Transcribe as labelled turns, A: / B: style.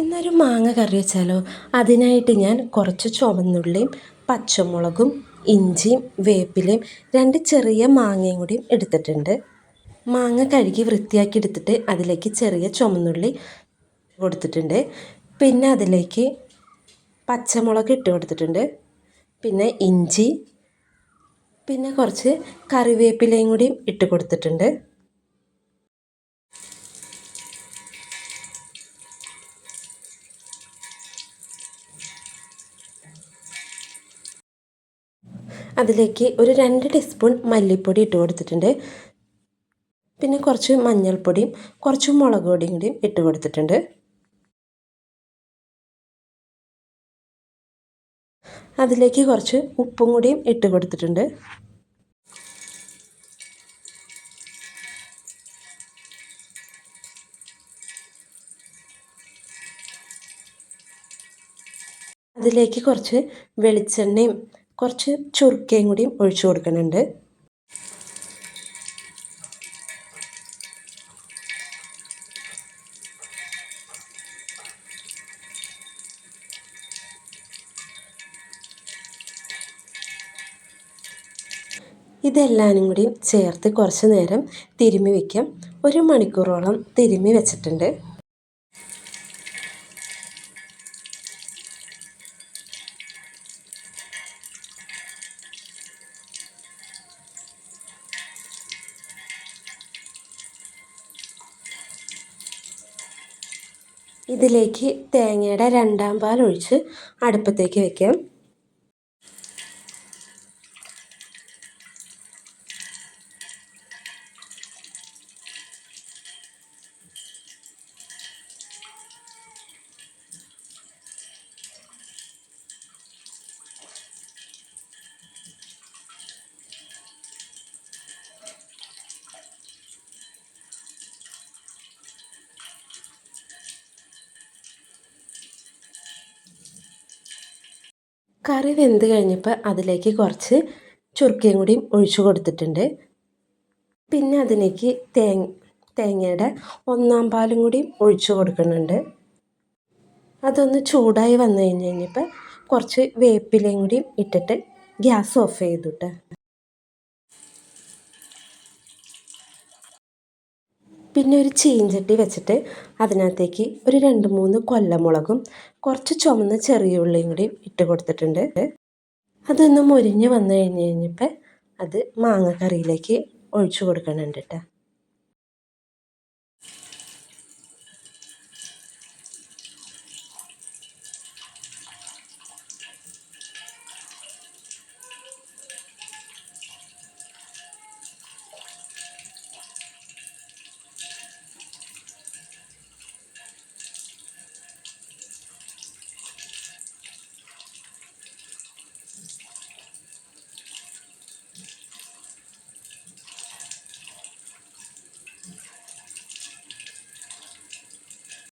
A: ഇന്നൊരു മാങ്ങ കറി വെച്ചാലോ? അതിനായിട്ട് ഞാൻ കുറച്ച് ചുവന്നുള്ളിയും പച്ചമുളകും ഇഞ്ചിയും വേപ്പിലയും രണ്ട് ചെറിയ മാങ്ങയും കൂടി എടുത്തിട്ടുണ്ട്. മാങ്ങ കഴുകി വൃത്തിയാക്കി എടുത്തിട്ട് അതിലേക്ക് ചെറിയ ചുമന്നുള്ളി കൊടുത്തിട്ടുണ്ട്. പിന്നെ അതിലേക്ക് പച്ചമുളക് ഇട്ട് കൊടുത്തിട്ടുണ്ട്. പിന്നെ ഇഞ്ചി പിന്നെ കുറച്ച് കറിവേപ്പിലയും കൂടി ഇട്ട് കൊടുത്തിട്ടുണ്ട്. അതിലേക്ക് ഒരു രണ്ട് ടീസ്പൂൺ മല്ലിപ്പൊടി ഇട്ട് കൊടുത്തിട്ടുണ്ട്. പിന്നെ കുറച്ച് മഞ്ഞൾപ്പൊടിയും കുറച്ച് മുളക് പൊടിയും കൂടിയും ഇട്ട് കൊടുത്തിട്ടുണ്ട്. അതിലേക്ക് കുറച്ച് ഉപ്പും കൂടിയും ഇട്ട് കൊടുത്തിട്ടുണ്ട്. അതിലേക്ക് കുറച്ച് വെളിച്ചെണ്ണയും കുറച്ച് ചുരുക്കയും കൂടിയും ഒഴിച്ചു കൊടുക്കുന്നുണ്ട്. ഇതെല്ലാനും കൂടി ചേർത്ത് കുറച്ച് നേരം തിരുമ്മി വയ്ക്കാം. ഒരു മണിക്കൂറോളം തിരുമ്മി വെച്ചിട്ടുണ്ട്. ഇതിലേക്ക് തേങ്ങയുടെ രണ്ടാം പാൽ ഒഴിച്ച് അടുപ്പത്തേക്ക് വെക്കാം. കറി വെന്ത് കഴിഞ്ഞപ്പോൾ അതിലേക്ക് കുറച്ച് ചുർക്കയും കൂടി ഒഴിച്ചു കൊടുത്തിട്ടുണ്ട്. പിന്നെ അതിലേക്ക് തേങ്ങ തേങ്ങയുടെ ഒന്നാം പാലും കൂടി ഒഴിച്ചു കൊടുക്കുന്നുണ്ട്. അതൊന്ന് ചൂടായി വന്നു കഴിഞ്ഞ് കഴിഞ്ഞപ്പോൾ കുറച്ച് വേപ്പിലയും കൂടി ഇട്ടിട്ട് ഗ്യാസ് ഓഫ് ചെയ്തിട്ട് പിന്നെ ഒരു ചീഞ്ചട്ടി വെച്ചിട്ട് അതിനകത്തേക്ക് ഒരു രണ്ട് മൂന്ന് കൊല്ലമുളകും കുറച്ച് ചുമന്ന ചെറിയ ഉള്ളിയും കൂടി ഇട്ട് കൊടുത്തിട്ടുണ്ട്. അതൊന്ന് മുരിഞ്ഞ് വന്നു കഴിഞ്ഞ് കഴിഞ്ഞപ്പോൾ അത് മാങ്ങ കറിയിലേക്ക് ഒഴിച്ചു കൊടുക്കണുണ്ട് കേട്ടോ